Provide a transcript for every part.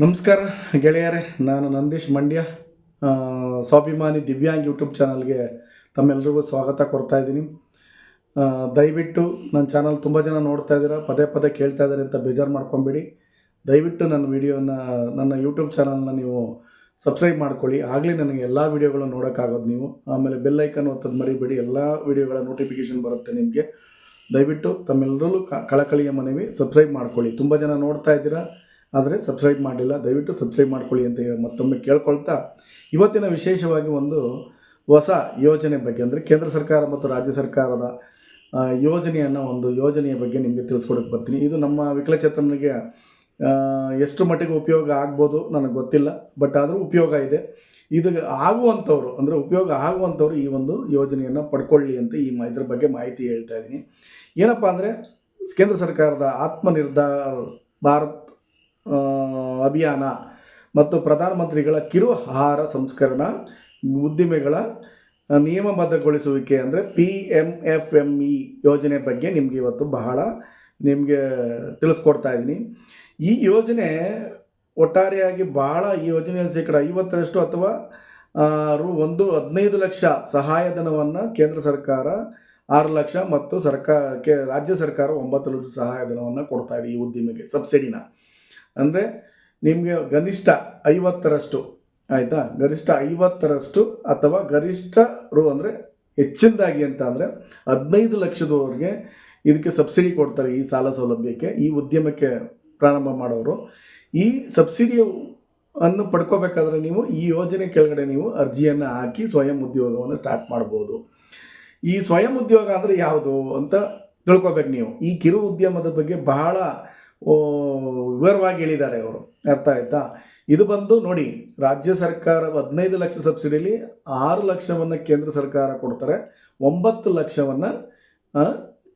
ನಮಸ್ಕಾರ, ಗೆಳೆಯರೇ. ನಾನು ನಂದೀಶ್ ಮಂಡ್ಯ. ಸ್ವಾಭಿಮಾನಿ ದಿವ್ಯಾಂಗ್ ಯೂಟ್ಯೂಬ್ ಚಾನಲ್ಗೆ ತಮ್ಮೆಲ್ರಿಗೂ ಸ್ವಾಗತ ಕೊಡ್ತಾ ಇದ್ದೀನಿ. ದಯವಿಟ್ಟು ನನ್ನ ಚಾನಲ್ ತುಂಬ ಜನ ನೋಡ್ತಾ ಇದ್ದೀರಾ, ಪದೇ ಪದೇ ಕೇಳ್ತಾ ಇದ್ದಾರೆ ಅಂತ ಬೇಜಾರು ಮಾಡ್ಕೊಬೇಡಿ. ದಯವಿಟ್ಟು ನನ್ನ ವಿಡಿಯೋನ, ನನ್ನ ಯೂಟ್ಯೂಬ್ ಚಾನಲ್ನ ನೀವು ಸಬ್ಸ್ಕ್ರೈಬ್ ಮಾಡ್ಕೊಳ್ಳಿ. ಆಗಲೇ ನನಗೆ ಎಲ್ಲ ವೀಡಿಯೋಗಳು ನೋಡೋಕ್ಕಾಗೋದು ನೀವು. ಆಮೇಲೆ ಬೆಲ್ ಐಕನ್ ಒತ್ತೋದು ಮರಿಬೇಡಿ, ಎಲ್ಲ ವೀಡಿಯೋಗಳ ನೋಟಿಫಿಕೇಷನ್ ಬರುತ್ತೆ ನಿಮಗೆ. ದಯವಿಟ್ಟು ತಮ್ಮೆಲ್ಲರಲ್ಲೂ ಕಳಕಳಿಯ ಮನವಿ ಸಬ್ಸ್ಕ್ರೈಬ್ ಮಾಡ್ಕೊಳ್ಳಿ. ತುಂಬ ಜನ ನೋಡ್ತಾ ಇದ್ದೀರಾ ಆದರೆ ಸಬ್ಸ್ಕ್ರೈಬ್ ಮಾಡಿಲ್ಲ ದಯವಿಟ್ಟು ಸಬ್ಸ್ಕ್ರೈಬ್ ಮಾಡ್ಕೊಳ್ಳಿ ಅಂತ ಮತ್ತೊಮ್ಮೆ ಕೇಳ್ಕೊಳ್ತಾ ಇವತ್ತಿನ ವಿಶೇಷವಾಗಿ ಒಂದು ಹೊಸ ಯೋಜನೆ ಬಗ್ಗೆ ಅಂದರೆ ಕೇಂದ್ರ ಸರ್ಕಾರ ಮತ್ತು ರಾಜ್ಯ ಸರ್ಕಾರದ ಯೋಜನೆಯನ್ನು ಒಂದು ಯೋಜನೆಯ ಬಗ್ಗೆ ನಿಮಗೆ ತಿಳಿಸ್ಕೊಡಕ್ಕೆ ಬರ್ತೀನಿ. ಇದು ನಮ್ಮ ವಿಕಲಚೇತನರಿಗೆ ಆ, ಎಷ್ಟು ಮಟ್ಟಿಗೆ ಉಪಯೋಗ ಆಗ್ಬೋದು ನನಗೆ ಗೊತ್ತಿಲ್ಲ ಬಟ್ ಆದರೂ ಉಪಯೋಗ ಇದೆ. ಇದು ಆಗುವಂಥವ್ರು ಅಂದರೆ ಉಪಯೋಗ ಆಗುವಂಥವ್ರು ಈ ಒಂದು ಯೋಜನೆಯನ್ನು ಪಡ್ಕೊಳ್ಳಿ ಅಂತ ಈ ಇದ್ರ ಬಗ್ಗೆ ಮಾಹಿತಿ ಹೇಳ್ತಾ ಇದ್ದೀನಿ. ಏನಪ್ಪ ಅಂದರೆ ಕೇಂದ್ರ ಸರ್ಕಾರದ ಆತ್ಮನಿರ್ಧಾರ ಭಾರತ್ ಅಭಿಯಾನ ಮತ್ತು ಪ್ರಧಾನಮಂತ್ರಿಗಳ ಕಿರು ಆಹಾರ ಸಂಸ್ಕರಣ, ಉದ್ದಿಮೆಗಳ ನಿಯಮಬದ್ಧಗೊಳಿಸುವಿಕೆ ಅಂದರೆ P M F M E ಯೋಜನೆ ಬಗ್ಗೆ ನಿಮಗೆ ಇವತ್ತು ಬಹಳ ನಿಮಗೆ ತಿಳಿಸ್ಕೊಡ್ತಾ ಇದ್ದೀನಿ. ಈ ಯೋಜನೆ ಒಟ್ಟಾರೆಯಾಗಿ ಬಹಳ ಈ ಯೋಜನೆಯ ಶೇಕಡ ಐವತ್ತರಷ್ಟು ಅಥವಾ ರು ಒಂದು ಹದಿನೈದು ಲಕ್ಷ ಸಹಾಯಧನವನ್ನು ಕೇಂದ್ರ ಸರ್ಕಾರ ಆರು ಲಕ್ಷ ಮತ್ತು ಸರ್ಕಾರಕ್ಕೆ, ರಾಜ್ಯ ಸರ್ಕಾರ ಒಂಬತ್ತು ಲಕ್ಷ ಸಹಾಯಧನವನ್ನು ಕೊಡ್ತಾ ಇದೆ ಈ ಉದ್ದಿಮೆಗೆ, ಸಬ್ಸಿಡಿನ. ಅಂದರೆ ನಿಮಗೆ ಗರಿಷ್ಠ ಐವತ್ತರಷ್ಟು, ಆಯಿತಾ? ಗರಿಷ್ಠ ಐವತ್ತರಷ್ಟು ಅಥವಾ ಗರಿಷ್ಠ ರು ಅಂದರೆ ಹೆಚ್ಚಿನದಾಗಿ ಅಂತ ಅಂದರೆ ಹದಿನೈದು ಲಕ್ಷದವರೆಗೆ ಇದಕ್ಕೆ ಸಬ್ಸಿಡಿ ಕೊಡ್ತಾರೆ ಈ ಸಾಲ ಸೌಲಭ್ಯಕ್ಕೆ, ಈ ಉದ್ಯಮಕ್ಕೆ ಪ್ರಾರಂಭ ಮಾಡೋರು. ಈ ಸಬ್ಸಿಡಿ ಅನ್ನು ಪಡ್ಕೋಬೇಕಾದ್ರೆ ನೀವು ಈ ಯೋಜನೆ ಕೆಳಗಡೆ ನೀವು ಅರ್ಜಿಯನ್ನು ಹಾಕಿ ಸ್ವಯಂ ಉದ್ಯೋಗವನ್ನು ಸ್ಟಾರ್ಟ್ ಮಾಡ್ಬೋದು. ಈ ಸ್ವಯಂ ಉದ್ಯೋಗ ಅಂದರೆ ಯಾವುದು ಅಂತ ತಿಳ್ಕೊಬೇಕು ನೀವು. ಈ ಕಿರು ಉದ್ಯಮದ ಬಗ್ಗೆ ಬಹಳ ವಿವರವಾಗಿ ಹೇಳಿದ್ದಾರೆ ಅವರು. ಅರ್ಥ ಆಯ್ತಾ? ಇದು ಬಂದು ನೋಡಿ, ರಾಜ್ಯ ಸರ್ಕಾರ ಹದಿನೈದು ಲಕ್ಷ ಸಬ್ಸಿಡಿಲಿ ಆರು ಲಕ್ಷವನ್ನು ಕೇಂದ್ರ ಸರ್ಕಾರ ಕೊಡ್ತಾರೆ. ಒಂಬತ್ತು ಲಕ್ಷವನ್ನು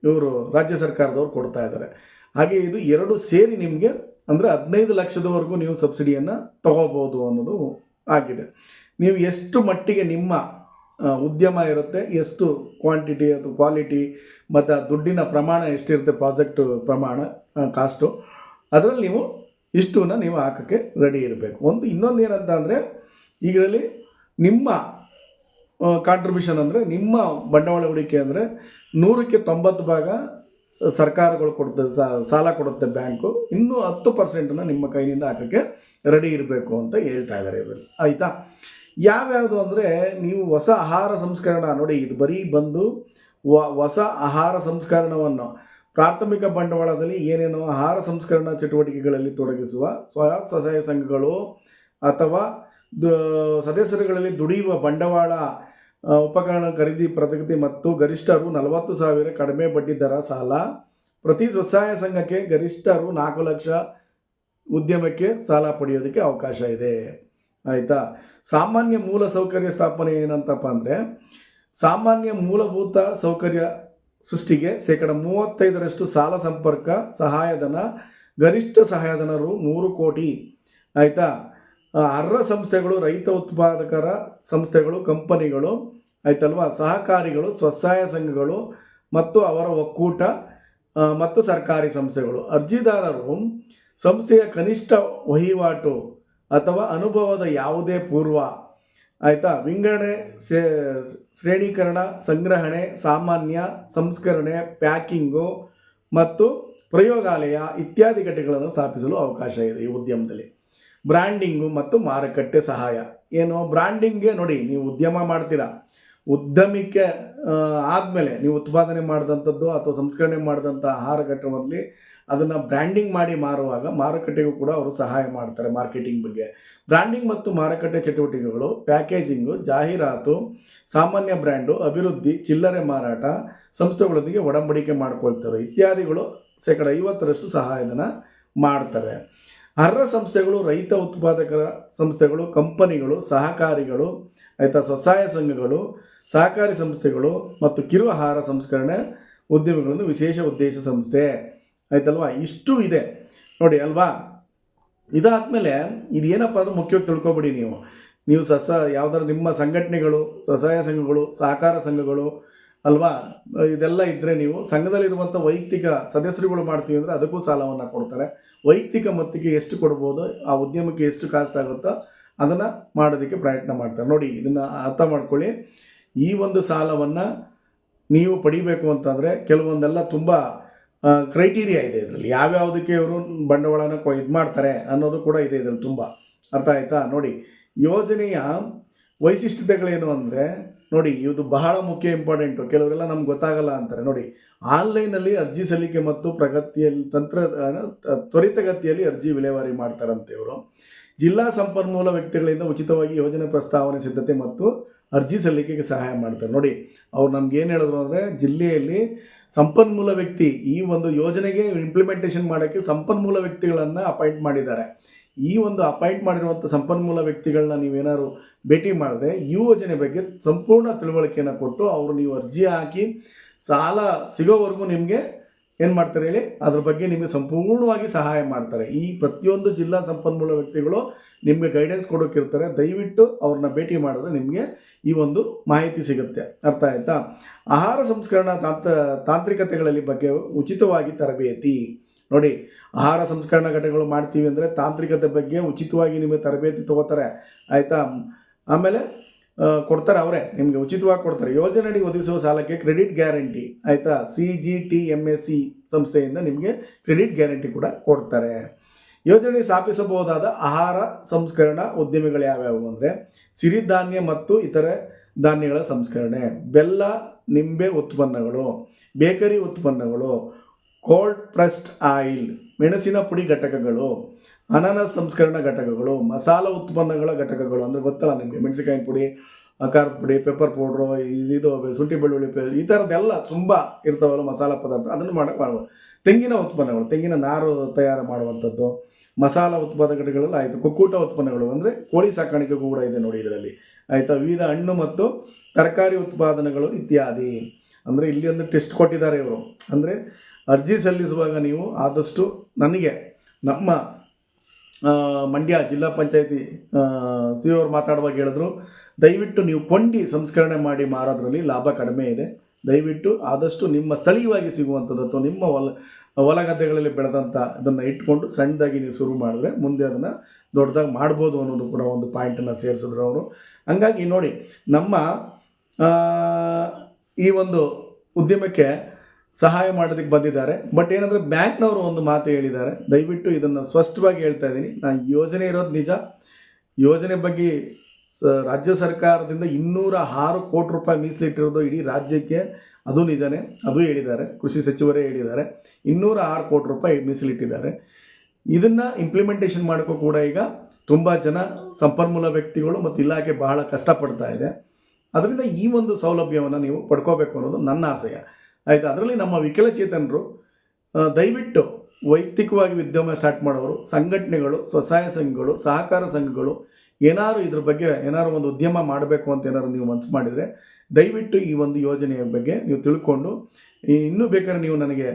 ಇವರು ರಾಜ್ಯ ಸರ್ಕಾರದವರು ಕೊಡ್ತಾ ಇದ್ದಾರೆ. ಹಾಗೆ ಇದು ಎರಡು ಸೇರಿ ನಿಮಗೆ, ಅಂದರೆ ಹದಿನೈದು ಲಕ್ಷದವರೆಗೂ ನೀವು ಸಬ್ಸಿಡಿಯನ್ನು ತಗೋಬೋದು ಅನ್ನೋದು ಆಗಿದೆ. ನೀವು ಎಷ್ಟು ಮಟ್ಟಿಗೆ ನಿಮ್ಮ ಉದ್ಯಮ ಇರುತ್ತೆ. ಎಷ್ಟು ಕ್ವಾಂಟಿಟಿ ಅಥವಾ ಕ್ವಾಲಿಟಿ ಮತ್ತು ದುಡ್ಡಿನ ಪ್ರಮಾಣ ಎಷ್ಟಿರುತ್ತೆ ಪ್ರಾಜೆಕ್ಟ್ ಪ್ರಮಾಣ ಕಾಸ್ಟು ಅದರಲ್ಲಿ ನೀವು ಇಷ್ಟನ್ನ ನೀವು ಹಾಕೋಕ್ಕೆ ರೆಡಿ ಇರಬೇಕು. ಒಂದು ಇನ್ನೊಂದು ಏನಂತ ಅಂದರೆ, ಈಗರಲ್ಲಿ ನಿಮ್ಮ ಕಾಂಟ್ರಿಬ್ಯೂಷನ್ ಅಂದರೆ ನಿಮ್ಮ ಬಂಡವಾಳ ಹೂಡಿಕೆ ಅಂದರೆ ನೂರಕ್ಕೆ ತೊಂಬತ್ತು ಭಾಗ ಸರ್ಕಾರಗಳು ಕೊಡುತ್ತೆ ಸಾಲ ಕೊಡುತ್ತೆ ಬ್ಯಾಂಕು ಇನ್ನೂ ಹತ್ತು ಪರ್ಸೆಂಟನ್ನು ನಿಮ್ಮ ಕೈಯಿಂದ ಹಾಕೋಕ್ಕೆ ರೆಡಿ ಇರಬೇಕು ಅಂತ ಹೇಳ್ತಾ ಇದ್ದಾರೆ ಇದರಲ್ಲಿ. ಆಯಿತಾ? ಯಾವ್ಯಾವುದು ಅಂದರೆ ನೀವು ಹೊಸ ಆಹಾರ ಸಂಸ್ಕರಣ ನೋಡಿ, ಇದು ಬರೀ ಬಂದು ಹೊಸ ಆಹಾರ ಸಂಸ್ಕರಣವನ್ನು ಪ್ರಾಥಮಿಕ ಬಂಡವಾಳದಲ್ಲಿ ಏನೇನೋ ಆಹಾರ ಸಂಸ್ಕರಣಾ ಚಟುವಟಿಕೆಗಳಲ್ಲಿ ತೊಡಗಿಸುವ ಸ್ವಯಂ ಸಹಾಯ ಸಂಘಗಳು ಅಥವಾ ಸದಸ್ಯರುಗಳಲ್ಲಿ ದುಡಿಯುವ ಬಂಡವಾಳ ಉಪಕರಣ ಖರೀದಿ ಪ್ರಗತಿ ಮತ್ತು ಗರಿಷ್ಠರು ನಲವತ್ತು ಸಾವಿರ ಕಡಿಮೆ ಬಡ್ಡಿ ದರ ಸಾಲ, ಪ್ರತಿ ಸ್ವಸಹಾಯ ಸಂಘಕ್ಕೆ ಗರಿಷ್ಠರು ನಾಲ್ಕು ಲಕ್ಷ ಉದ್ಯಮಕ್ಕೆ ಸಾಲ ಪಡೆಯೋದಕ್ಕೆ ಅವಕಾಶ ಇದೆ. ಆಯಿತಾ? ಸಾಮಾನ್ಯ ಮೂಲ ಸೌಕರ್ಯ ಸ್ಥಾಪನೆ ಏನಂತಪ್ಪ ಅಂದರೆ, ಸಾಮಾನ್ಯ ಮೂಲಭೂತ ಸೌಕರ್ಯ ಸೃಷ್ಟಿಗೆ ಶೇಕಡ ಮೂವತ್ತೈದರಷ್ಟು ಸಾಲ ಸಂಪರ್ಕ, ಸಹಾಯಧನ, ಗರಿಷ್ಠ ಸಹಾಯಧನರು ಮೂರು ಕೋಟಿ. ಆಯಿತಾ? ಅರ್ಹ ಸಂಸ್ಥೆಗಳು, ರೈತ ಉತ್ಪಾದಕರ ಸಂಸ್ಥೆಗಳು, ಕಂಪನಿಗಳು, ಆಯ್ತಲ್ವಾ? ಸಹಕಾರಿಗಳು, ಸ್ವಸಹಾಯ ಸಂಘಗಳು ಮತ್ತು ಅವರ ಒಕ್ಕೂಟ ಮತ್ತು ಸರ್ಕಾರಿ ಸಂಸ್ಥೆಗಳು. ಅರ್ಜಿದಾರರು ಸಂಸ್ಥೆಯ ಕನಿಷ್ಠ ವಹಿವಾಟು ಅಥವಾ ಅನುಭವದ ಯಾವುದೇ ಪೂರ್ವ, ಆಯಿತಾ? ವಿಂಗಡಣೆ ಶ್ರೇಣೀಕರಣ, ಸಂಗ್ರಹಣೆ, ಸಾಮಾನ್ಯ, ಸಂಸ್ಕರಣೆ, ಪ್ಯಾಕಿಂಗು ಮತ್ತು ಪ್ರಯೋಗಾಲಯ ಇತ್ಯಾದಿ ಘಟಕಗಳನ್ನು ಸ್ಥಾಪಿಸಲು ಅವಕಾಶ ಇದೆ ಈ ಉದ್ಯಮದಲ್ಲಿ. ಬ್ರ್ಯಾಂಡಿಂಗು ಮತ್ತು ಮಾರುಕಟ್ಟೆ ಸಹಾಯ. ಏನು? ಬ್ರ್ಯಾಂಡಿಂಗ್ಗೆ ನೋಡಿ, ನೀವು ಉದ್ಯಮ ಮಾಡ್ತೀರಾ. ಉದ್ಯಮಕ್ಕೆ ಆದಮೇಲೆ ನೀವು ಉತ್ಪಾದನೆ ಮಾಡಿದಂಥದ್ದು ಅಥವಾ ಸಂಸ್ಕರಣೆ ಮಾಡಿದಂಥ ಆಹಾರ ಘಟಕದಲ್ಲಿ ಅದನ್ನು ಬ್ರ್ಯಾಂಡಿಂಗ್ ಮಾಡಿ ಮಾರುವಾಗ ಮಾರುಕಟ್ಟೆಗೂ ಕೂಡ ಅವರು ಸಹಾಯ ಮಾಡ್ತಾರೆ ಮಾರ್ಕೆಟಿಂಗ್ ಬಗ್ಗೆ. ಬ್ರ್ಯಾಂಡಿಂಗ್ ಮತ್ತು ಮಾರುಕಟ್ಟೆ ಚಟುವಟಿಕೆಗಳು ಪ್ಯಾಕೇಜಿಂಗು ಜಾಹೀರಾತು, ಸಾಮಾನ್ಯ ಬ್ರ್ಯಾಂಡು ಅಭಿವೃದ್ಧಿ, ಚಿಲ್ಲರೆ ಮಾರಾಟ, ಸಂಸ್ಥೆಗಳೊಂದಿಗೆ ಒಡಂಬಡಿಕೆ ಮಾಡಿಕೊಳ್ತವೆ ಇತ್ಯಾದಿಗಳು ಶೇಕಡ ಐವತ್ತರಷ್ಟು ಸಹಾಯಧನ ಮಾಡ್ತಾರೆ. ಅರ್ಹ ಸಂಸ್ಥೆಗಳು, ರೈತ ಉತ್ಪಾದಕರ ಸಂಸ್ಥೆಗಳು, ಕಂಪನಿಗಳು, ಸಹಕಾರಿಗಳು, ಆಯಿತಾ ಸ್ವಸಹಾಯ ಸಂಘಗಳು, ಸಹಕಾರಿ ಸಂಸ್ಥೆಗಳು ಮತ್ತು ಕಿರು ಆಹಾರ ಸಂಸ್ಕರಣೆ ಉದ್ಯಮಗಳನ್ನು ವಿಶೇಷ ಉದ್ದೇಶ ಸಂಸ್ಥೆ. ಆಯ್ತಲ್ವಾ? ಇಷ್ಟು ಇದೆ. ನೋಡಿ, ಅಲ್ವಾ? ಇದಾದಮೇಲೆ ಏನಪ್ಪ ಅದು ಮುಖ್ಯವಾಗಿ ತಿಳ್ಕೊಬಿಡಿ ನೀವು. ನೀವು ಸಸ ಯಾವ್ದಾರು ನಿಮ್ಮ ಸಂಘಟನೆಗಳು, ಸ್ವಸಹಾಯ ಸಂಘಗಳು, ಸಹಕಾರ ಸಂಘಗಳು, ಅಲ್ವಾ? ಇದೆಲ್ಲ ಇದ್ದರೆ ನೀವು ಸಂಘದಲ್ಲಿರುವಂಥ ವೈಯಕ್ತಿಕ ಸದಸ್ಯರುಗಳು ಮಾಡ್ತೀವಿ ಅಂದರೆ ಅದಕ್ಕೂ ಸಾಲವನ್ನು ಕೊಡ್ತಾರೆ. ವೈಯಕ್ತಿಕ ಮೊತ್ತಕ್ಕೆ ಎಷ್ಟು ಕೊಡ್ಬೋದು, ಆ ಉದ್ಯಮಕ್ಕೆ ಎಷ್ಟು ಕಾಸ್ಟ್ ಆಗುತ್ತೋ ಅದನ್ನು ಮಾಡೋದಕ್ಕೆ ಪ್ರಯತ್ನ ಮಾಡ್ತಾರೆ. ನೋಡಿ, ಇದನ್ನು ಅರ್ಥ ಮಾಡ್ಕೊಳ್ಳಿ. ಈ ಒಂದು ಸಾಲವನ್ನು ನೀವು ಪಡಿಬೇಕು ಅಂತಂದರೆ ಕೆಲವೊಂದೆಲ್ಲ ತುಂಬ ಕ್ರೈಟೀರಿಯಾ ಇದೆ ಇದರಲ್ಲಿ. ಯಾವ್ಯಾವುದಕ್ಕೆ ಇವರು ಬಂಡವಾಳನ ಕೊ ಇದು ಮಾಡ್ತಾರೆ ಅನ್ನೋದು ಕೂಡ ಇದೆ ಇದರಲ್ಲಿ ತುಂಬ. ಅರ್ಥ ಆಯಿತಾ? ನೋಡಿ, ಯೋಜನೆಯ ವೈಶಿಷ್ಟ್ಯತೆಗಳೇನು ಅಂದರೆ, ನೋಡಿ ಇದು ಬಹಳ ಮುಖ್ಯ ಇಂಪಾರ್ಟೆಂಟು ಕೆಲವರೆಲ್ಲ ನಮ್ಗೆ ಗೊತ್ತಾಗಲ್ಲ ಅಂತಾರೆ. ನೋಡಿ ಆನ್ಲೈನಲ್ಲಿ ಅರ್ಜಿ ಸಲ್ಲಿಕೆ ಮತ್ತು ಪ್ರಗತಿಯಲ್ಲಿ, ತಂತ್ರ ತ್ವರಿತಗತಿಯಲ್ಲಿ ಅರ್ಜಿ ವಿಲೇವಾರಿ ಮಾಡ್ತಾರಂತೆ ಇವರು. ಜಿಲ್ಲಾ ಸಂಪನ್ಮೂಲ ವ್ಯಕ್ತಿಗಳಿಂದ ಉಚಿತವಾಗಿ ಯೋಜನೆ ಪ್ರಸ್ತಾವನೆ ಸಿದ್ಧತೆ ಮತ್ತು ಅರ್ಜಿ ಸಲ್ಲಿಕೆಗೆ ಸಹಾಯ ಮಾಡ್ತಾರೆ. ನೋಡಿ, ಅವ್ರು ನಮ್ಗೆ ಏನು ಹೇಳಿದ್ರು ಅಂದರೆ, ಜಿಲ್ಲೆಯಲ್ಲಿ ಸಂಪನ್ಮೂಲ ವ್ಯಕ್ತಿ ಈ ಒಂದು ಯೋಜನೆಗೆ ಇಂಪ್ಲಿಮೆಂಟೇಷನ್ ಮಾಡೋಕ್ಕೆ ಸಂಪನ್ಮೂಲ ವ್ಯಕ್ತಿಗಳನ್ನು ಅಪಾಯಿಂಟ್ ಮಾಡಿದ್ದಾರೆ. ಈ ಒಂದು ಅಪಾಯಿಂಟ್ ಮಾಡಿರುವಂಥ ಸಂಪನ್ಮೂಲ ವ್ಯಕ್ತಿಗಳನ್ನ ನೀವೇನಾದ್ರು ಭೇಟಿ ಮಾಡಿದ್ರೆ ಈ ಯೋಜನೆ ಬಗ್ಗೆ ಸಂಪೂರ್ಣ ತಿಳುವಳಿಕೆಯನ್ನು ಕೊಟ್ಟು ಅವರು ನೀವು ಅರ್ಜಿ ಹಾಕಿ ಸಾಲ ಸಿಗೋವರೆಗೂ ನಿಮಗೆ ಏನು ಮಾಡ್ತಾರೆ ಹೇಳಿ? ಅದ್ರ ಬಗ್ಗೆ ನಿಮಗೆ ಸಂಪೂರ್ಣವಾಗಿ ಸಹಾಯ ಮಾಡ್ತಾರೆ. ಈ ಪ್ರತಿಯೊಂದು ಜಿಲ್ಲಾ ಸಂಪನ್ಮೂಲ ವ್ಯಕ್ತಿಗಳು ನಿಮಗೆ ಗೈಡೆನ್ಸ್ ಕೊಡೋಕ್ಕಿರ್ತಾರೆ ದಯವಿಟ್ಟು ಅವ್ರನ್ನ ಭೇಟಿ ಮಾಡಿದ್ರೆ ನಿಮಗೆ ಈ ಒಂದು ಮಾಹಿತಿ ಸಿಗುತ್ತೆ. ಅರ್ಥ ಆಯಿತಾ? ಆಹಾರ ಸಂಸ್ಕರಣಾ ತಾಂತ್ರ, ತಾಂತ್ರಿಕತೆಗಳಲ್ಲಿ ಬಗ್ಗೆ ಉಚಿತವಾಗಿ ತರಬೇತಿ. ನೋಡಿ, ಆಹಾರ ಸಂಸ್ಕರಣಾ ಘಟಕಗಳು ಮಾಡ್ತೀವಿ ಅಂದರೆ ತಾಂತ್ರಿಕತೆ ಬಗ್ಗೆ ಉಚಿತವಾಗಿ ನಿಮಗೆ ತರಬೇತಿ ತೊಗೋತಾರೆ. ಆಯಿತಾ? ಆಮೇಲೆ ಕೊಡ್ತಾರೆ ಅವರೇ. ನಿಮಗೆ ಉಚಿತವಾಗಿ ಕೊಡ್ತಾರೆ. ಯೋಜನೆಯಡಿ ಒದಗಿಸುವ ಸಾಲಕ್ಕೆ ಕ್ರೆಡಿಟ್ ಗ್ಯಾರಂಟಿ. ಆಯಿತಾ? C G T M S C ಸಂಸ್ಥೆಯಿಂದ ನಿಮಗೆ ಕ್ರೆಡಿಟ್ ಗ್ಯಾರಂಟಿ ಕೂಡ ಕೊಡ್ತಾರೆ. ಯೋಜನೆ ಸ್ಥಾಪಿಸಬಹುದಾದ ಆಹಾರ ಸಂಸ್ಕರಣಾ ಉದ್ಯಮಗಳು ಯಾವ್ಯಾವು ಅಂದರೆ ಸಿರಿಧಾನ್ಯ ಮತ್ತು ಇತರೆ ಧಾನ್ಯಗಳ ಸಂಸ್ಕರಣೆ, ಬೆಲ್ಲ, ನಿಂಬೆ ಉತ್ಪನ್ನಗಳು, ಬೇಕರಿ ಉತ್ಪನ್ನಗಳು ಕೋಲ್ಡ್ ಪ್ರೆಸ್ಡ್ ಆಯಿಲ್ ಮೆಣಸಿನ ಪುಡಿ ಘಟಕಗಳು, ಅನಾನಸ್ ಸಂಸ್ಕರಣ ಘಟಕಗಳು, ಮಸಾಲ ಉತ್ಪನ್ನಗಳ ಘಟಕಗಳು ಅಂದರೆ ಗೊತ್ತಲ್ಲ ನಿಮಗೆ, ಮೆಣಸಿನಕಾಯಿ ಪುಡಿ, ಖಾರದ ಪುಡಿ ಪೆಪ್ಪರ್ ಪೌಡ್ರು ಇದು ಶುಂಠಿ ಬೆಳ್ಳುಳ್ಳಿ ಪೇ ಈ ಥರದ್ದೆಲ್ಲ ತುಂಬ ಇರ್ತಾವಲ್ಲ ಮಸಾಲ ಪದಾರ್ಥ, ಅದನ್ನು ಮಾಡೋಕ್ಕೆ ಮಾಡ್ಬೋದು ತೆಂಗಿನ ಉತ್ಪನ್ನಗಳು, ತೆಂಗಿನ ನಾರು ತಯಾರು ಮಾಡುವಂಥದ್ದು. ಮಸಾಲ ಉತ್ಪಾದಕಗಳಲ್ಲಿ ಆಯಿತು, ಕುಕ್ಕೂಟ ಉತ್ಪನ್ನಗಳು, ಅಂದರೆ ಕೋಳಿ ಸಾಕಾಣಿಕೆ ಕೂಡ ಇದೆ ನೋಡಿ ಇದರಲ್ಲಿ. ಆಯಿತಾ, ವಿವಿಧ ಹಣ್ಣು ಮತ್ತು ತರಕಾರಿ ಉತ್ಪಾದನೆಗಳು ಇತ್ಯಾದಿ. ಅಂದರೆ ಇಲ್ಲಿ ಒಂದು ಟೆಸ್ಟ್ ಕೊಟ್ಟಿದ್ದಾರೆ ಇವರು. ಅಂದರೆ ಅರ್ಜಿ ಸಲ್ಲಿಸುವಾಗ ನೀವು ಆದಷ್ಟು ನನಗೆ, ನಮ್ಮ ಮಂಡ್ಯ ಜಿಲ್ಲಾ ಪಂಚಾಯತಿ ಸಿ ಅವರು ಮಾತಾಡುವಾಗ ಹೇಳಿದ್ರು, ದಯವಿಟ್ಟು ನೀವು ಕೊಂಡಿ ಸಂಸ್ಕರಣೆ ಮಾಡಿ ಮಾರೋದ್ರಲ್ಲಿ ಲಾಭ ಕಡಿಮೆ ಇದೆ. ದಯವಿಟ್ಟು ಆದಷ್ಟು ನಿಮ್ಮ ಸ್ಥಳೀಯವಾಗಿ ಸಿಗುವಂಥದ್ದು ಅಥವಾ ನಿಮ್ಮ ಹೊಲ ಹೊಲ ಗದ್ದೆಗಳಲ್ಲಿ ಬೆಳೆದಂಥ ಅದನ್ನು ಇಟ್ಕೊಂಡು ಸಣ್ಣದಾಗಿ ನೀವು ಶುರು ಮಾಡಿದ್ರೆ ಮುಂದೆ ಅದನ್ನು ದೊಡ್ಡದಾಗಿ ಮಾಡ್ಬೋದು ಅನ್ನೋದು ಕೂಡ ಒಂದು ಪಾಯಿಂಟನ್ನು ಸೇರಿಸಿದ್ರು ಅವರು. ಹಂಗಾಗಿ ನೋಡಿ, ನಮ್ಮ ಈ ಒಂದು ಉದ್ಯಮಕ್ಕೆ ಸಹಾಯ ಮಾಡೋದಕ್ಕೆ ಬಂದಿದ್ದಾರೆ. ಬಟ್ ಏನಂದರೆ ಬ್ಯಾಂಕ್ನವರು ಒಂದು ಮಾತು ಹೇಳಿದ್ದಾರೆ. ದಯವಿಟ್ಟು ಇದನ್ನು ಸ್ಪಷ್ಟವಾಗಿ ಹೇಳ್ತಾ ಇದ್ದೀನಿ. ನಾನು ಯೋಜನೆ ಇರೋದು ನಿಜ. ಯೋಜನೆ ಬಗ್ಗೆ ರಾಜ್ಯ ಸರ್ಕಾರದಿಂದ ಇನ್ನೂರ ಆರು ಕೋಟಿ ರೂಪಾಯಿ ಮೀಸಲಿಟ್ಟಿರೋದು ಇಡೀ ರಾಜ್ಯಕ್ಕೆ ಅದು ನಿಜನೇ, ಅದು ಹೇಳಿದ್ದಾರೆ, ಕೃಷಿ ಸಚಿವರೇ ಹೇಳಿದ್ದಾರೆ. ಇನ್ನೂರ ಆರು ಕೋಟಿ ರೂಪಾಯಿ ಮೀಸಲಿಟ್ಟಿದ್ದಾರೆ. ಇದನ್ನು ಇಂಪ್ಲಿಮೆಂಟೇಷನ್ ಮಾಡೋಕ್ಕೂ ಕೂಡ ಈಗ ತುಂಬ ಜನ ಸಂಪನ್ಮೂಲ ವ್ಯಕ್ತಿಗಳು ಮತ್ತು ಇಲಾಖೆ ಬಹಳ ಕಷ್ಟಪಡ್ತಾ ಇದೆ. ಅದರಿಂದ ಈ ಒಂದು ಸೌಲಭ್ಯವನ್ನು ನೀವು ಪಡ್ಕೋಬೇಕು ಅನ್ನೋದು ನನ್ನ ಆಸೆಯ. ಆಯಿತು? ಅದರಲ್ಲಿ ನಮ್ಮ ವಿಕಲಚೇತನರು ದಯವಿಟ್ಟು ವೈಯಕ್ತಿಕವಾಗಿ ಉದ್ಯಮ ಸ್ಟಾರ್ಟ್ ಮಾಡೋರು, ಸಂಘಟನೆಗಳು, ಸ್ವಸಹಾಯ ಸಂಘಗಳು, ಸಹಕಾರ ಸಂಘಗಳು ಏನಾದರೂ ಇದ್ರ ಬಗ್ಗೆ ಏನಾದರೂ ಒಂದು ಉದ್ಯಮ ಮಾಡಬೇಕು ಅಂತ ಏನಾದರೂ ನೀವು ಮನಸ್ಸು ಮಾಡಿದರೆ ದಯವಿಟ್ಟು ಈ ಒಂದು ಯೋಜನೆಯ ಬಗ್ಗೆ ನೀವು ತಿಳ್ಕೊಂಡು ಇನ್ನೂ ಬೇಕಾದ್ರೆ ನೀವು ನನಗೆ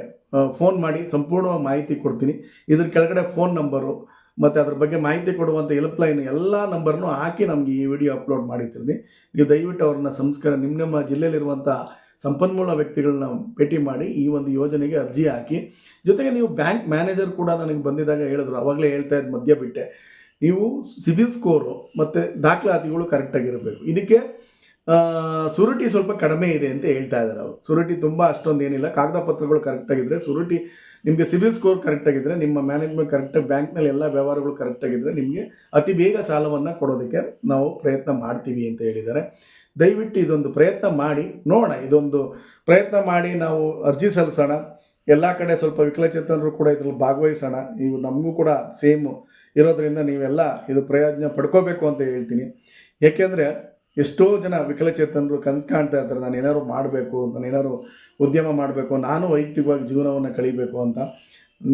ಫೋನ್ ಮಾಡಿ, ಸಂಪೂರ್ಣವಾಗಿ ಮಾಹಿತಿ ಕೊಡ್ತೀನಿ. ಇದ್ರ ಕೆಳಗಡೆ ಫೋನ್ ನಂಬರು ಮತ್ತು ಅದ್ರ ಬಗ್ಗೆ ಮಾಹಿತಿ ಕೊಡುವಂಥ ಹೆಲ್ಪ್ಲೈನ್ ಎಲ್ಲ ನಂಬರ್ನು ಹಾಕಿ ನಮಗೆ ಈ ವಿಡಿಯೋ ಅಪ್ಲೋಡ್ ಮಾಡಿರ್ತೀನಿ ನೀವು ದಯವಿಟ್ಟು ಅವ್ರನ್ನ ಸಂಸ್ಕಾರ, ನಿಮ್ಮ ನಿಮ್ಮ ಜಿಲ್ಲೆಯಲ್ಲಿರುವಂಥ ಸಂಪನ್ಮೂಲ ವ್ಯಕ್ತಿಗಳನ್ನ ಭೇಟಿ ಮಾಡಿ ಈ ಒಂದು ಯೋಜನೆಗೆ ಅರ್ಜಿ ಹಾಕಿ. ಜೊತೆಗೆ ನೀವು ಬ್ಯಾಂಕ್ ಮ್ಯಾನೇಜರ್ ಕೂಡ ನನಗೆ ಬಂದಿದ್ದಾಗ ಹೇಳಿದ್ರು, ಅವಾಗಲೇ ಹೇಳ್ತಾ ಇದ್ದು ಮಧ್ಯ ಬಿಟ್ಟೆ ನೀವು ಸಿಬಿಲ್ ಸ್ಕೋರು ಮತ್ತು ದಾಖಲಾತಿಗಳು ಕರೆಕ್ಟಾಗಿರಬೇಕು ಇದಕ್ಕೆ ಸುರುಟಿ ಸ್ವಲ್ಪ ಕಡಿಮೆ ಇದೆ ಅಂತ ಹೇಳ್ತಾ ಇದ್ದಾರೆ ಅವರು. ಸುರುಟಿ ತುಂಬ ಅಷ್ಟೊಂದು ಏನಿಲ್ಲ. ಕಾಗದ ಪತ್ರಗಳು ಕರೆಕ್ಟಾಗಿದ್ದರೆ ಸುರುಟಿ ನಿಮಗೆ ಸಿಬಿಲ್ ಸ್ಕೋರ್ ಕರೆಕ್ಟಾಗಿದ್ದರೆ ನಿಮ್ಮ ಮ್ಯಾನೇಜ್ಮೆಂಟ್ ಕರೆಕ್ಟಾಗಿ ಬ್ಯಾಂಕ್ನಲ್ಲಿ ಎಲ್ಲ ವ್ಯವಹಾರಗಳು ಕರೆಕ್ಟಾಗಿದ್ದರೆ ನಿಮಗೆ ಅತಿ ಬೇಗ ಸಾಲವನ್ನು ಕೊಡೋದಕ್ಕೆ ನಾವು ಪ್ರಯತ್ನ ಮಾಡ್ತೀವಿ ಅಂತ ಹೇಳಿದ್ದಾರೆ. ದಯವಿಟ್ಟು ಇದೊಂದು ಪ್ರಯತ್ನ ಮಾಡಿ, ನೋಡೋಣ, ಇದೊಂದು ಪ್ರಯತ್ನ ಮಾಡಿ ನಾವು ಅರ್ಜಿ ಸಲ್ಲಿಸೋಣ. ಎಲ್ಲ ಕಡೆ ಸ್ವಲ್ಪ ವಿಕಲಚೇತನರು ಕೂಡ ಇದರಲ್ಲಿ ಭಾಗವಹಿಸೋಣ. ಇವು ನಮಗೂ ಕೂಡ ಸೇಮ್ ಇರೋದರಿಂದ ನೀವೆಲ್ಲ ಇದು ಪ್ರಯೋಜನ ಪಡ್ಕೋಬೇಕು ಅಂತ ಹೇಳ್ತೀನಿ. ಏಕೆಂದರೆ ಎಷ್ಟೋ ಜನ ವಿಕಲಚೇತನರು ಕನ್ಸು ಕಾಣ್ತಾ ಇರ್ತಾರೆ, ನಾನು ಏನಾದ್ರು ಮಾಡಬೇಕು ನಾನು ಏನಾದ್ರು ಉದ್ಯಮ ಮಾಡಬೇಕು, ನಾನು ವೈಯಕ್ತಿಕವಾಗಿ ಜೀವನವನ್ನು ಕಳಿಬೇಕು ಅಂತ.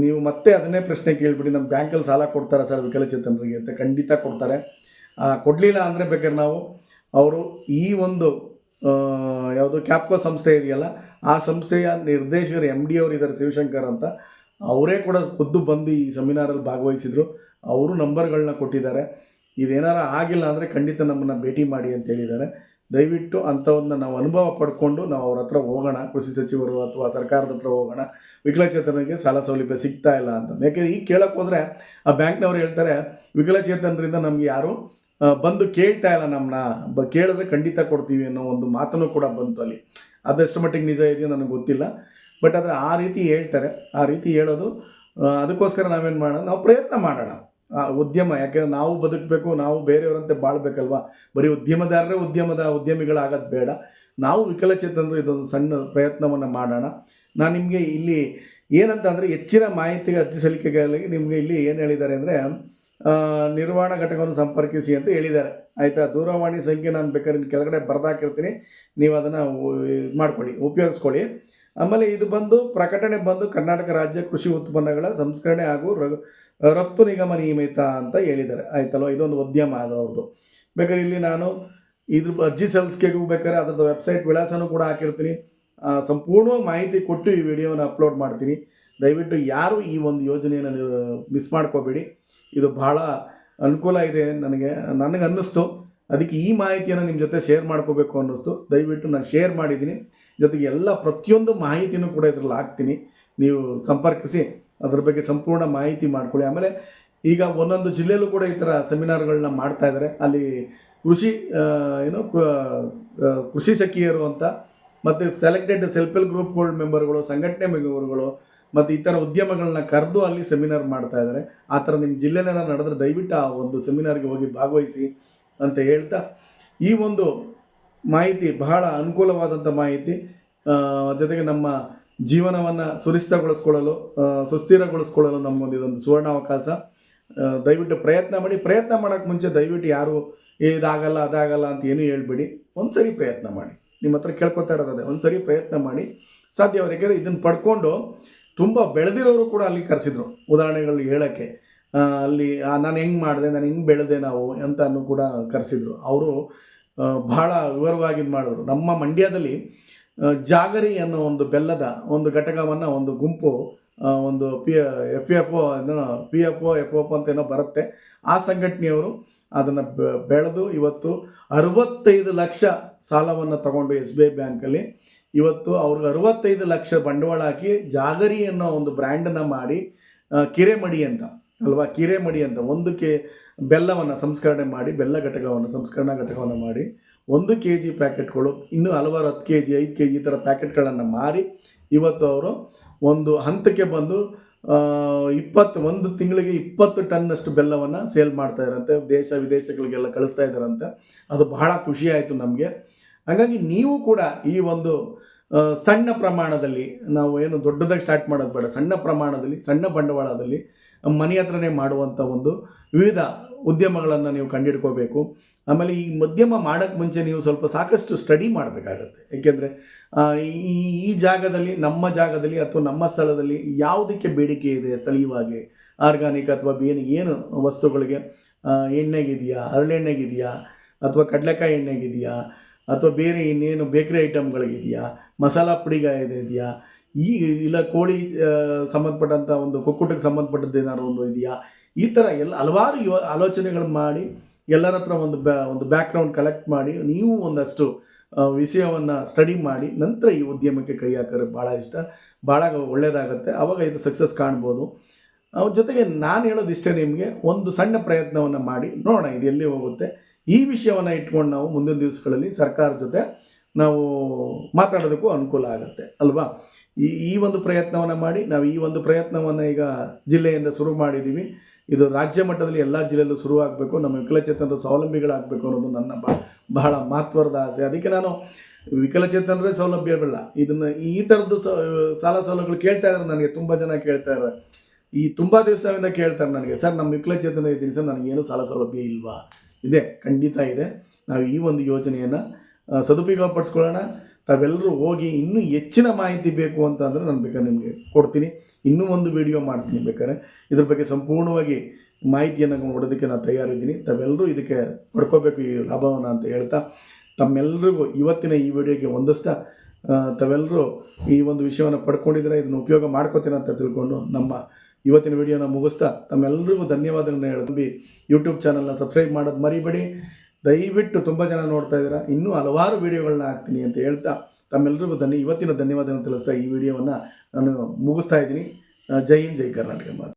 ನೀವು ಮತ್ತೆ ಅದನ್ನೇ ಪ್ರಶ್ನೆ ಕೇಳಿಬಿಡಿ ನಮ್ಮ ಬ್ಯಾಂಕಲ್ಲಿ ಸಾಲ ಕೊಡ್ತಾರೆ ಸರ್ ವಿಕಲಚೇತನರಿಗೆ ಅಂತ? ಖಂಡಿತ ಕೊಡ್ತಾರೆ. ಕೊಡಲಿಲ್ಲ ಅಂದರೆ ಬೇಕಾದ್ರೆ ನಾವು ಅವರು ಈ ಒಂದು ಯಾವುದು ಕ್ಯಾಪ್ಕೋ ಸಂಸ್ಥೆ ಇದೆಯಲ್ಲ, ಆ ಸಂಸ್ಥೆಯ ನಿರ್ದೇಶಕರು ಎಂ ಡಿ ಅವರು ಇದ್ದಾರೆ, ಶಿವಶಂಕರ್ ಅಂತ. ಅವರೇ ಕೂಡ ಖುದ್ದು ಬಂದು ಈ ಸೆಮಿನಾರಲ್ಲಿ ಭಾಗವಹಿಸಿದರು. ಅವರು ನಂಬರ್ಗಳನ್ನ ಕೊಟ್ಟಿದ್ದಾರೆ. ಇದೇನಾರ ಆಗಿಲ್ಲ ಅಂದರೆ ಖಂಡಿತ ನಮ್ಮನ್ನು ಭೇಟಿ ಮಾಡಿ ಅಂತ ಹೇಳಿದ್ದಾರೆ. ದಯವಿಟ್ಟು ಅಂಥವನ್ನ ನಾವು ಅನುಭವ ಪಡ್ಕೊಂಡು ನಾವು ಅವ್ರ ಹತ್ರ ಹೋಗೋಣ, ಕೃಷಿ ಸಚಿವರು ಅಥವಾ ಸರ್ಕಾರದ ಹತ್ರ ಹೋಗೋಣ. ವಿಕಲಚೇತನರಿಗೆ ಸಾಲ ಸೌಲಭ್ಯ ಸಿಗ್ತಾ ಇಲ್ಲ ಅಂತ. ಯಾಕೆಂದರೆ ಈಗ ಕೇಳಕ್ಕೆ ಹೋದರೆ ಆ ಬ್ಯಾಂಕ್ನವ್ರು ಹೇಳ್ತಾರೆ, ವಿಕಲಚೇತನರಿಂದ ನಮ್ಗೆ ಯಾರು ಬಂದು ಕೇಳ್ತಾ ಇಲ್ಲ ನಮ್ಮನ್ನ ಬ, ಕೇಳಿದ್ರೆ ಖಂಡಿತ ಕೊಡ್ತೀವಿ ಅನ್ನೋ ಒಂದು ಮಾತನ್ನು ಕೂಡ ಬಂತು ಅಲ್ಲಿ. ಅದೆಷ್ಟು ಮಟ್ಟಿಗೆ ನಿಜ ಇದೆಯೋ ನನಗೆ ಗೊತ್ತಿಲ್ಲ. ಬಟ್ ಆದರೆ ಆ ರೀತಿ ಹೇಳ್ತಾರೆ. ಆ ರೀತಿ ಹೇಳೋದು ಅದಕ್ಕೋಸ್ಕರ ನಾವೇನು ಮಾಡೋಣ, ನಾವು ಪ್ರಯತ್ನ ಮಾಡೋಣ. ಉದ್ಯಮ, ಯಾಕೆಂದ್ರೆ ನಾವು ಬದುಕಬೇಕು, ನಾವು ಬೇರೆಯವರಂತೆ ಬಾಳ್ಬೇಕಲ್ವಾ? ಬರೀ ಉದ್ಯಮದಾರರೇ ಉದ್ಯಮದ ಉದ್ಯಮಿಗಳಾಗೋದು ಬೇಡ. ನಾವು ವಿಕಲಚೇತನರು, ಇದೊಂದು ಸಣ್ಣ ಪ್ರಯತ್ನವನ್ನು ಮಾಡೋಣ. ನಾನು ನಿಮಗೆ ಇಲ್ಲಿ ಏನಂತ ಅಂದರೆ ಹೆಚ್ಚಿನ ಮಾಹಿತಿಗೆ, ಅರ್ಜಿ ಸಲ್ಲಿಕೆಗಾಗಿ ನಿಮಗೆ ಇಲ್ಲಿ ಏನು ಹೇಳಿದ್ದಾರೆ ಅಂದರೆ ನಿರ್ವಹಣಾ ಘಟಕವನ್ನು ಸಂಪರ್ಕಿಸಿ ಅಂತ ಹೇಳಿದ್ದಾರೆ. ಆಯಿತಾ? ದೂರವಾಣಿ ಸಂಖ್ಯೆ ನಾನು ಬೇಕಾದ್ರೆ ಕೆಳಗಡೆ ಬರೆದಾಕಿರ್ತೀನಿ. ನೀವು ಅದನ್ನು ಮಾಡ್ಕೊಳ್ಳಿ, ಉಪಯೋಗಿಸ್ಕೊಳ್ಳಿ. ಆಮೇಲೆ ಇದು ಬಂದು ಪ್ರಕಟಣೆ ಬಂದು ಕರ್ನಾಟಕ ರಾಜ್ಯ ಕೃಷಿ ಉತ್ಪನ್ನಗಳ ಸಂಸ್ಕರಣೆ ಹಾಗೂ ರಫ್ತು ನಿಗಮ ನಿಯಮಿತ ಅಂತ ಹೇಳಿದ್ದಾರೆ. ಆಯ್ತಲ್ವ? ಇದೊಂದು ಉದ್ಯಮ ಅದು ಅವ್ರದ್ದು ಬೇಕಾದ್ರೆ ಇಲ್ಲಿ ನಾನು ಇದ್ರ ಅರ್ಜಿ ಸಲ್ಲಿಸ್ಕೆಗೂ ಬೇಕಾದ್ರೆ ಅದರದ್ದು ವೆಬ್ಸೈಟ್ ವಿಳಾಸನೂ ಕೂಡ ಹಾಕಿರ್ತೀನಿ. ಸಂಪೂರ್ಣ ಮಾಹಿತಿ ಕೊಟ್ಟು ಈ ವಿಡಿಯೋನ ಅಪ್ಲೋಡ್ ಮಾಡ್ತೀನಿ. ದಯವಿಟ್ಟು ಯಾರು ಈ ಒಂದು ಯೋಜನೆಯನ್ನು ಮಿಸ್ ಮಾಡ್ಕೋಬೇಡಿ. ಇದು ಬಹಳ ಅನುಕೂಲ ಇದೆ ನನಗೆ ನನಗೆ ಅನ್ನಿಸ್ತು ಅದಕ್ಕೆ ಈ ಮಾಹಿತಿಯನ್ನು ನಿಮ್ಮ ಜೊತೆ ಶೇರ್ ಮಾಡ್ಕೋಬೇಕು ಅನ್ನಿಸ್ತು. ದಯವಿಟ್ಟು ನಾನು ಶೇರ್ ಮಾಡಿದ್ದೀನಿ. ಜೊತೆಗೆ ಎಲ್ಲ ಪ್ರತಿಯೊಂದು ಮಾಹಿತಿನೂ ಕೂಡ ಇದರಲ್ಲಿ ಹಾಕ್ತೀನಿ. ನೀವು ಸಂಪರ್ಕಿಸಿ. ಅದ್ರ ಬಗ್ಗೆ ಸಂಪೂರ್ಣ ಮಾಹಿತಿ ಮಾಡ್ಕೊಳ್ಳಿ. ಆಮೇಲೆ ಈಗ ಒಂದೊಂದು ಜಿಲ್ಲೆಯಲ್ಲೂ ಕೂಡ ಈ ಥರ ಸೆಮಿನಾರ್ಗಳನ್ನ ಮಾಡ್ತಾ ಇದ್ದಾರೆ ಅಲ್ಲಿ ಕೃಷಿ ಏನು ಕೃಷಿ ಸಖಿಯರು ಅಂತ ಮತ್ತು ಸೆಲೆಕ್ಟೆಡ್ ಸೆಲ್ಫ್ ಹೆಲ್ಪ್ ಗ್ರೂಪ್ಗಳ ಮೆಂಬರ್ಗಳು ಸಂಘಟನೆ ಮೆಂಬರ್ಗಳು ಮತ್ತು ಈ ಥರ ಉದ್ಯಮಗಳನ್ನ ಕರೆದು ಅಲ್ಲಿ ಸೆಮಿನಾರ್ ಮಾಡ್ತಾ ಇದ್ದಾರೆ ಆ ಥರ ನಿಮ್ಮ ಜಿಲ್ಲೆನೆಲ್ಲ ನಡೆದ್ರೆ ದಯವಿಟ್ಟು ಆ ಒಂದು ಸೆಮಿನಾರ್ಗೆ ಹೋಗಿ ಭಾಗವಹಿಸಿ ಅಂತ ಹೇಳ್ತಾ ಈ ಒಂದು ಮಾಹಿತಿ ಬಹಳ ಅನುಕೂಲವಾದಂಥ ಮಾಹಿತಿ. ಜೊತೆಗೆ ನಮ್ಮ ಜೀವನವನ್ನು ಸುರಿಸ್ತಗೊಳಿಸ್ಕೊಳ್ಳಲು ಸುಸ್ಥಿರಗೊಳಿಸ್ಕೊಳ್ಳಲು ನಮ್ಮೊಂದು ಇದೊಂದು ಸುವರ್ಣಾವಕಾಶ. ದಯವಿಟ್ಟು ಪ್ರಯತ್ನ ಮಾಡಿ, ಪ್ರಯತ್ನ ಮಾಡೋಕ್ಕೆ ಮುಂಚೆ ದಯವಿಟ್ಟು ಯಾರು ಇದಾಗಲ್ಲ, ಅದಾಗಲ್ಲ ಅಂತ ಏನೂ ಹೇಳ್ಬೇಡಿ. ಒಂದು ಸರಿ ಪ್ರಯತ್ನ ಮಾಡಿ. ನಿಮ್ಮ ಹತ್ರ ಕೇಳ್ಕೊತಾ ಇರೋದೇ ಒಂದು ಸರಿ ಪ್ರಯತ್ನ ಮಾಡಿ. ಸಾಧ್ಯವಾದ ಯಾಕೆಂದರೆ ಇದನ್ನು ಪಡ್ಕೊಂಡು ತುಂಬ ಬೆಳೆದಿರೋರು ಕೂಡ ಅಲ್ಲಿ ಕರೆಸಿದ್ರು. ಉದಾಹರಣೆಗಳು ಹೇಳೋಕ್ಕೆ ಅಲ್ಲಿ ನಾನು ಹೆಂಗೆ ಮಾಡಿದೆ, ನಾನು ಹೆಂಗೆ ಬೆಳೆದೆ ನಾವು ಅಂತ ಕೂಡ ಕರೆಸಿದ್ರು. ಅವರು ಬಹಳ ವಿವರವಾಗಿ ಮಾಡಿದ್ರು ನಮ್ಮ ಮಂಡ್ಯದಲ್ಲಿ ಜಾಗರಿ ಅನ್ನೋ ಒಂದು ಬೆಲ್ಲದ ಒಂದು ಘಟಕವನ್ನು, ಒಂದು ಗುಂಪು ಒಂದು P F F O P F O F F ಅಂತ ಏನೋ ಬರುತ್ತೆ. ಆ ಸಂಘಟನೆಯವರು ಅದನ್ನು ಬೆಳೆದು ಇವತ್ತು ಅರವತ್ತೈದು ಲಕ್ಷ ಸಾಲವನ್ನು ತಗೊಂಡು ಎಸ್ ಬಿ ಐ ಬ್ಯಾಂಕಲ್ಲಿ, ಇವತ್ತು ಅವ್ರಿಗೆ ಅರವತ್ತೈದು ಲಕ್ಷ ಬಂಡವಾಳ ಹಾಕಿ ಜಾಗರಿ ಅನ್ನೋ ಒಂದು ಬ್ರ್ಯಾಂಡನ್ನು ಮಾಡಿ ಕಿರೆಮಡಿ ಅಂತ, ಅಲ್ವಾ? ಕಿರೆಮಡಿ ಅಂತ ಒಂದು ಕೆ ಬೆಲ್ಲವನ್ನು ಸಂಸ್ಕರಣೆ ಮಾಡಿ, ಬೆಲ್ಲ ಘಟಕವನ್ನು, ಸಂಸ್ಕರಣಾ ಘಟಕವನ್ನು ಮಾಡಿ ಒಂದು ಕೆ ಜಿ ಪ್ಯಾಕೆಟ್ಗಳು, ಇನ್ನೂ ಹಲವಾರು ಹತ್ತು ಕೆ ಜಿ ಐದು ಕೆ ಜಿ ಈ ಥರ ಪ್ಯಾಕೆಟ್ಗಳನ್ನು ಮಾರಿ, ಇವತ್ತು ಅವರು ಒಂದು ಹಂತಕ್ಕೆ ಬಂದು ಇಪ್ಪತ್ತು, ಒಂದು ತಿಂಗಳಿಗೆ ಇಪ್ಪತ್ತು ಟನ್ನಷ್ಟು ಬೆಲ್ಲವನ್ನು ಸೇಲ್ ಮಾಡ್ತಾ ಇದ್ದಾರಂತೆ ದೇಶ ವಿದೇಶಗಳಿಗೆಲ್ಲ ಕಳಿಸ್ತಾ ಇದ್ದಾರಂತೆ ಅದು ಬಹಳ ಖುಷಿ ಆಯಿತು ನಮಗೆ. ಹಾಗಾಗಿ ನೀವು ಕೂಡ ಈ ಒಂದು ಸಣ್ಣ ಪ್ರಮಾಣದಲ್ಲಿ, ನಾವು ಏನು ದೊಡ್ಡದಾಗಿ ಸ್ಟಾರ್ಟ್ ಮಾಡೋದು ಬೇಡ, ಸಣ್ಣ ಪ್ರಮಾಣದಲ್ಲಿ, ಸಣ್ಣ ಬಂಡವಾಳದಲ್ಲಿ ಮನೆ ಹತ್ರನೇ ಮಾಡುವಂಥ ಒಂದು ವಿವಿಧ ಉದ್ಯಮಗಳನ್ನು ನೀವು ಕಂಡುಹಿಡ್ಕೋಬೇಕು ಆಮೇಲೆ ಈ ಮಧ್ಯಮ ಮಾಡೋಕ್ಕೆ ಮುಂಚೆ ನೀವು ಸ್ವಲ್ಪ ಸಾಕಷ್ಟು ಸ್ಟಡಿ ಮಾಡಬೇಕಾಗತ್ತೆ. ಏಕೆಂದರೆ ಈ ಈ ಜಾಗದಲ್ಲಿ, ನಮ್ಮ ಜಾಗದಲ್ಲಿ ಅಥವಾ ನಮ್ಮ ಸ್ಥಳದಲ್ಲಿ ಯಾವುದಕ್ಕೆ ಬೇಡಿಕೆ ಇದೆ ಸ್ಥಳೀಯವಾಗಿ? ಆರ್ಗಾನಿಕ್ ಅಥವಾ ಬೇರೆ ಏನು ವಸ್ತುಗಳಿಗೆ ಎಣ್ಣೆಗಿದೆಯಾ, ಹರಳೆಣ್ಣೆಗಿದೆಯಾ, ಅಥವಾ ಕಡಲೆಕಾಯಿ ಎಣ್ಣೆಗಿದೆಯಾ, ಅಥವಾ ಬೇರೆ ಇನ್ನೇನು ಬೇಕ್ರಿ ಐಟಮ್ಗಳಿಗಿದೆಯಾ ಮಸಾಲ ಪುಡಿಗಳಿದೆಯಾ ಈ, ಇಲ್ಲ ಕೋಳಿ ಸಂಬಂಧಪಟ್ಟಂಥ ಒಂದು ಕುಕ್ಕುಟಕ್ಕೆ ಸಂಬಂಧಪಟ್ಟದ್ದು ಏನಾದ್ರು ಒಂದು ಇದೆಯಾ? ಈ ಥರ ಎಲ್ಲ ಹಲವಾರು ಯೋ, ಆಲೋಚನೆಗಳು ಮಾಡಿ ಎಲ್ಲರ ಹತ್ರ ಒಂದು ಬ್ಯಾ ಒಂದು ಬ್ಯಾಕ್ಗ್ರೌಂಡ್ ಕಲೆಕ್ಟ್ ಮಾಡಿ, ನೀವು ಒಂದಷ್ಟು ವಿಷಯವನ್ನು ಸ್ಟಡಿ ಮಾಡಿ, ನಂತರ ಈ ಉದ್ಯಮಕ್ಕೆ ಕೈ ಹಾಕಿದ್ರೆ ಭಾಳ ಇಷ್ಟ. ಭಾಳ ಒಳ್ಳೆಯದಾಗುತ್ತೆ ಆವಾಗ ಇದು ಸಕ್ಸಸ್ ಕಾಣ್ಬೋದು. ಅವ್ರ ಜೊತೆಗೆ ನಾನು ಹೇಳೋದು ಇಷ್ಟೇ ನಿಮಗೆ, ಒಂದು ಸಣ್ಣ ಪ್ರಯತ್ನವನ್ನು ಮಾಡಿ, ನೋಡೋಣ ಇದು ಎಲ್ಲಿ ಹೋಗುತ್ತೆ. ಈ ವಿಷಯವನ್ನು ಇಟ್ಕೊಂಡು ನಾವು ಮುಂದಿನ ದಿವಸಗಳಲ್ಲಿ ಸರ್ಕಾರ ಜೊತೆ ನಾವು ಮಾತಾಡೋದಕ್ಕೂ ಅನುಕೂಲ ಆಗುತ್ತೆ, ಅಲ್ವಾ? ಈ ಈ ಒಂದು ಪ್ರಯತ್ನವನ್ನು ಮಾಡಿ, ನಾವು ಈ ಒಂದು ಪ್ರಯತ್ನವನ್ನು ಈಗ ಜಿಲ್ಲೆಯಿಂದ ಶುರು ಮಾಡಿದ್ದೀವಿ ಇದು ರಾಜ್ಯ ಮಟ್ಟದಲ್ಲಿ ಎಲ್ಲ ಜಿಲ್ಲೆಯಲ್ಲೂ ಶುರುವಾಗಬೇಕು, ನಮ್ಮ ವಿಕಲಚೇತನರು ಸ್ವಾವಲಂಬಿಗಳಾಗಬೇಕು ಅನ್ನೋದು ನನ್ನ ಬಹಳ ಮಹತ್ವದ ಆಸೆ. ಅದಕ್ಕೆ ನಾನು ವಿಕಲಚೇತನರೇ ಸೌಲಭ್ಯವಿಲ್ಲ ಇದನ್ನು ಈ ಥರದ್ದು ಸಾಲ ಸೌಲಭ್ಯಗಳು ಕೇಳ್ತಾ ಇದ್ದಾರೆ ನನಗೆ, ತುಂಬ ಜನ ಕೇಳ್ತಾ ಇದ್ದಾರೆ. ಈ ತುಂಬ ದಿವಸದಿಂದ ಕೇಳ್ತಾರೆ ನನಗೆ, ಸರ್, ನಮ್ಮ ವಿಕಲಚೇತನ ಇದ್ದೀನಿ, ಸರ್ ನನಗೇನು ಸಾಲ ಸೌಲಭ್ಯ ಇಲ್ವಾ? ಇದೆ, ಖಂಡಿತ ಇದೆ. ನಾವು ಈ ಒಂದು ಯೋಜನೆಯನ್ನು ಸದುಪಯೋಗ ಪಡಿಸ್ಕೊಳ್ಳೋಣ ತಾವೆಲ್ಲರೂ ಹೋಗಿ ಇನ್ನೂ ಹೆಚ್ಚಿನ ಮಾಹಿತಿ ಬೇಕು ಅಂತ ಅಂದರೆ ನಾನು ಬೇಕಾದ್ರೆ ನಿಮಗೆ ಕೊಡ್ತೀನಿ. ಇನ್ನೂ ಒಂದು ವಿಡಿಯೋ ಮಾಡ್ತೀನಿ ಬೇಕಾದ್ರೆ. ಇದ್ರ ಬಗ್ಗೆ ಸಂಪೂರ್ಣವಾಗಿ ಮಾಹಿತಿಯನ್ನು ಕೊಡೋದಕ್ಕೆ ನಾನು ತಯಾರಿದ್ದೀನಿ. ತಾವೆಲ್ಲರೂ ಇದಕ್ಕೆ ಪಡ್ಕೋಬೇಕು ಈ ಲಾಭವನ್ನು ಅಂತ ಹೇಳ್ತಾ ತಮ್ಮೆಲ್ಲರಿಗೂ ಇವತ್ತಿನ ಈ ವಿಡಿಯೋಗೆ ಆ, ತಾವೆಲ್ಲರೂ ಈ ಒಂದು ವಿಷಯವನ್ನು ಪಡ್ಕೊಂಡಿದ್ರೆ ಇದನ್ನು ಉಪಯೋಗ ಮಾಡ್ಕೋತೀನಿ ಅಂತ ತಿಳ್ಕೊಂಡು ನಮ್ಮ ಇವತ್ತಿನ ವಿಡಿಯೋನ ಮುಗಿಸ್ತಾ ತಮ್ಮೆಲ್ಲರಿಗೂ ಧನ್ಯವಾದಗಳನ್ನ ಹೇಳ್ತೀವಿ ಯೂಟ್ಯೂಬ್ ಚಾನಲ್ನ ಸಬ್ಸ್ಕ್ರೈಬ್ ಮಾಡೋದು ಮರಿಬೇಡಿ. ದಯವಿಟ್ಟು ತುಂಬ ಜನ ನೋಡ್ತಾ ಇದ್ದೀರಾ. ಇನ್ನೂ ಹಲವಾರು ವಿಡಿಯೋಗಳನ್ನ ಹಾಕ್ತೀನಿ ಅಂತ ಹೇಳ್ತಾ ತಮ್ಮೆಲ್ಲರಿಗೂ ಧನ್ಯ ಇವತ್ತಿನ ಧನ್ಯವಾದಗಳನ್ನು ತಿಳಿಸ್ತಾ ಈ ವಿಡಿಯೋವನ್ನು ನಾನು ಮುಗಿಸ್ತಾ ಇದ್ದೀನಿ. ಜೈ ಹಿಂದ್, ಜೈ ಕರ್ನಾಟಕ ಮಾತು.